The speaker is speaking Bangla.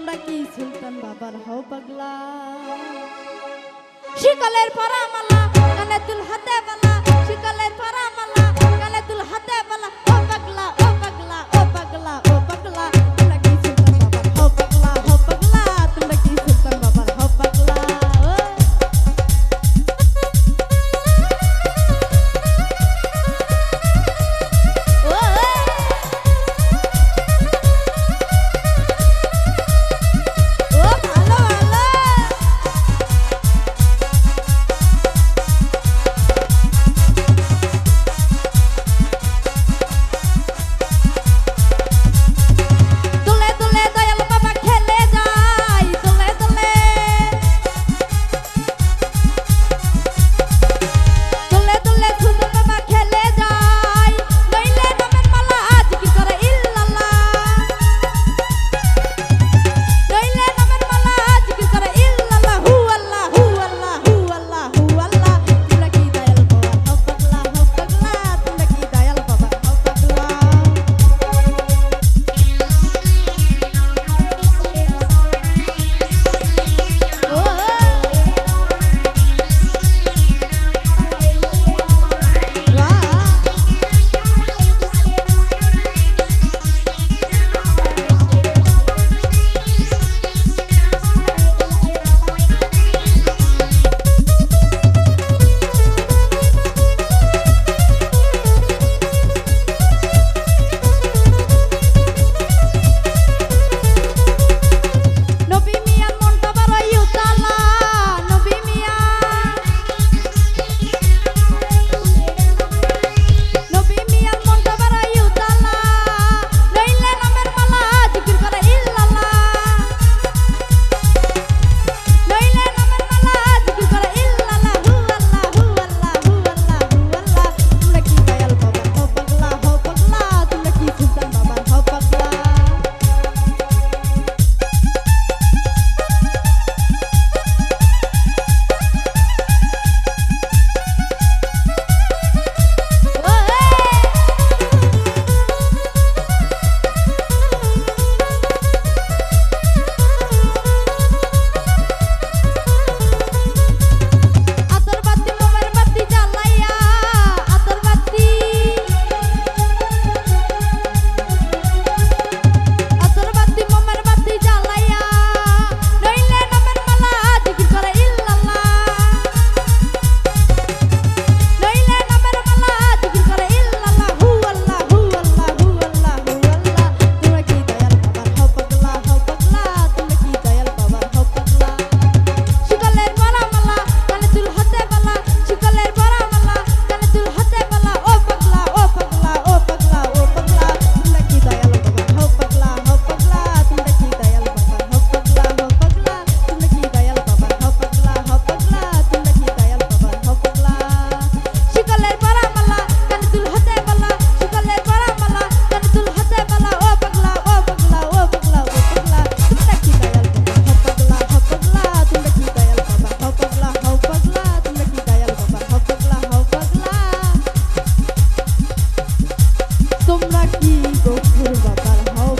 তোমরা কি সুলতান বাবার হও পাগলা? শিকলের পরামালা কানে তুল হাতে বালা। তোমরা কি দক্ষের বাবার হও